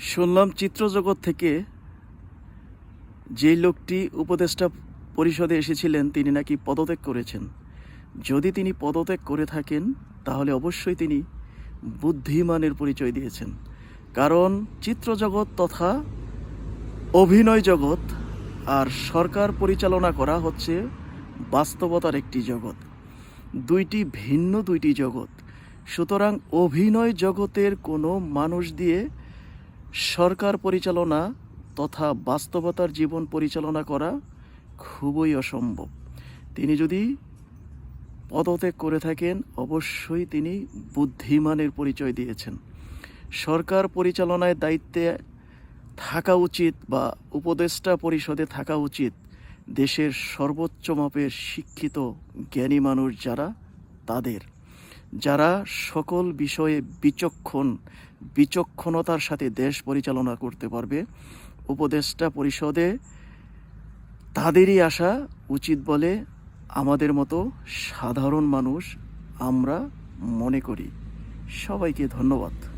শুনলাম চিত্রজগৎ থেকে যেই লোকটি উপদেষ্টা পরিষদে এসেছিলেন, তিনি নাকি পদত্যাগ করেছেন। যদি তিনি পদত্যাগ করে থাকেন, তাহলে অবশ্যই তিনি বুদ্ধিমানের পরিচয় দিয়েছেন। কারণ চিত্রজগৎ তথা অভিনয় জগৎ আর সরকার পরিচালনা করা হচ্ছে বাস্তবতার একটি জগৎ। দুইটি ভিন্ন দুইটি জগৎ। সুতরাং অভিনয় জগতের কোনো মানুষ দিয়ে সরকার পরিচালনা তথা বাস্তবতার জীবন পরিচালনা করা খুবই অসম্ভব। তিনি যদি পদত্যাগ করে থাকেন, অবশ্যই তিনি বুদ্ধিমানের পরিচয় দিয়েছেন। সরকার পরিচালনায় দায়িত্বে থাকা উচিত বা উপদেষ্টা পরিষদে থাকা উচিত দেশের সর্বোচ্চ মাপের শিক্ষিত জ্ঞানী মানুষ যারা, তাদের। যারা সকল বিষয়ে বিচক্ষণ, বিচক্ষণতার সাথে দেশ পরিচালনা করতে পারবে, উপদেষ্টা পরিষদে তাদেরই আসা উচিত বলে আমাদের মতো সাধারণ মানুষ আমরা মনে করি। সবাইকে ধন্যবাদ।